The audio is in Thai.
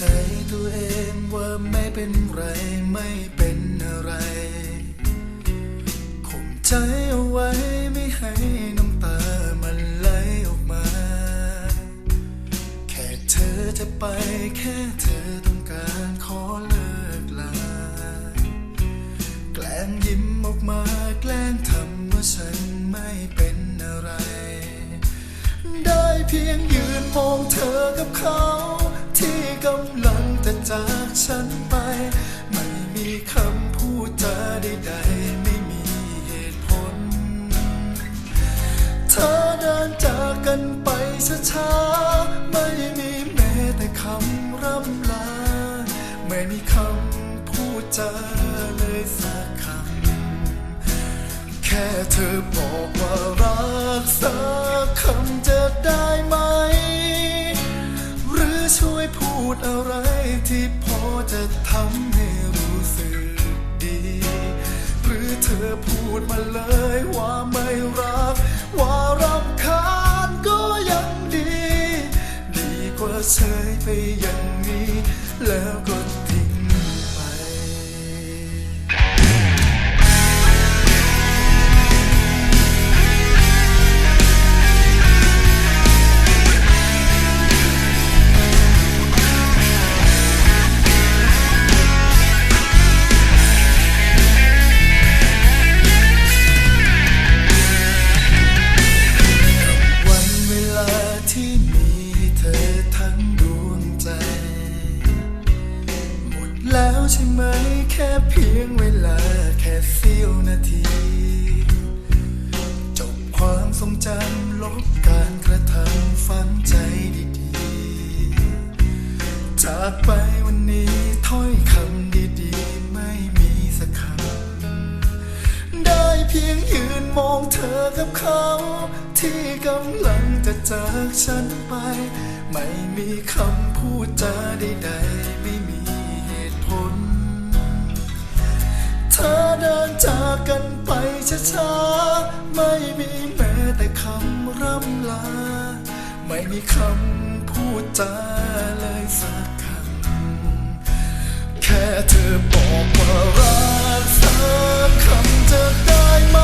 ตัวเองว่าไม่เป็นไรไม่เป็นอะไรข่มใจเอาไว้ไม่ให้น้ำตามันไหลออกมา แค่เธอจะไปแค่เธอต้องการขอเลิกลา แกล้งยิ้มออกมาแกล้งทำว่าฉันไม่เป็นอะไร ได้เพียงยืนมองเธอกับเขา กำลังจะจากฉันไป ไม่มีคำพูดจาใดๆไม่มีเหตุผล เธอเดินจากกันไปช้าๆไม่มีแม้แต่คำร่ำลา ไม่มีคำพูดจาเลยสักคำ แค่เธอบอกว่ารักสักคำจะ ดอะไรที่พอจะทำให้รู้สึกดี หรือเธอพูดมาเลยว่าไม่รัก ว่ารำคาญก็ยังดี ดีกว่าเฉยไปอย่างนี้ แล้วก็ ใช่ไหมแค่เพียงเวลาแค่เสี้ยวนาที จบความทรงจำลบการกระทำฝังใจดีๆ จากไปวันนี้ถ้อยคำดีๆ ไม่มีสักคำ ได้เพียงยืนมองเธอกับเขา ที่กำลังจะจากฉันไป ไม่มีคำพูดจาใดๆไม่มีเหตุผล เธอเดินจากกันไปช้าๆ ไม่มีแม้แต่คำร่ำลา ไม่มีคำพูดจาเลยสักคำ แค่เธอบอกว่ารักสักคำจะได้ไหม